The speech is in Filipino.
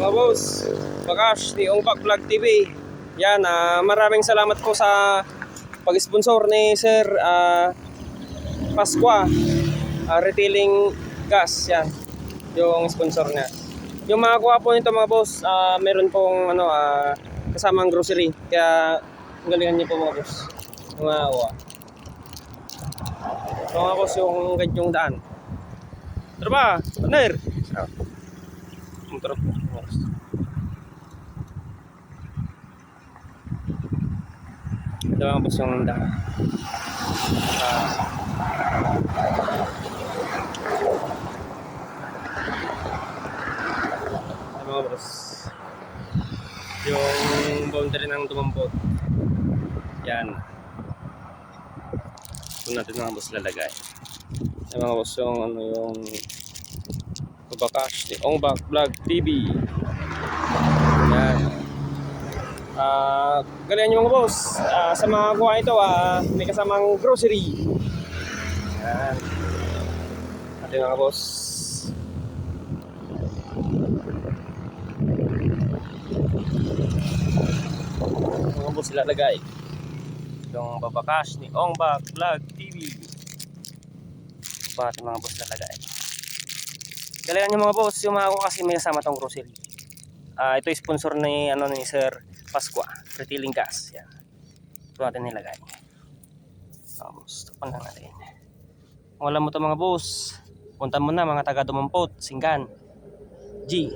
Mga boss, Bakash ni Ongpak Vlog TV. Yan, ah, maraming salamat po sa pag-sponsor ni Sir ah, Pasqua ah, Retailing Gas. Yan, yung sponsor niya. Yung mga kuha po nito mga boss, ah, meron pong ano, ah, kasamang grocery. Kaya galingan niyo po mga boss. Yung mga kuha. So mga boss, yung ganyong daan. Tara ba? Partner? Motor po. boss. Ito mga boss yung daan. Ito mga boss. Yung boundary ng tumampot. Yan. Ito natin mga boss lalagay. Ito mga boss yung ano yung Bakash ni Ongbak Vlog TV. Yan. Ah, galingan nyo mga boss. Ah, sa mga kuha ito, ah, may kasamang grocery. Yan. Ate mga boss. Mga boss ilalagay. Yung babakash ni Ongbak Vlog TV. Ito pa ating mga boss lalagay. Galingan nyo mga boss, yung mga ako kasi may kasama tong grocery. Ah, ito yung sponsor ni ano ni Sir Pasqua, Retailing Gas. Yan. Ito natin nilagay. Boss, ito pa lang natin. Kung alam mo to mga boss, punta mo na mga taga Dumampot, Singgan, G.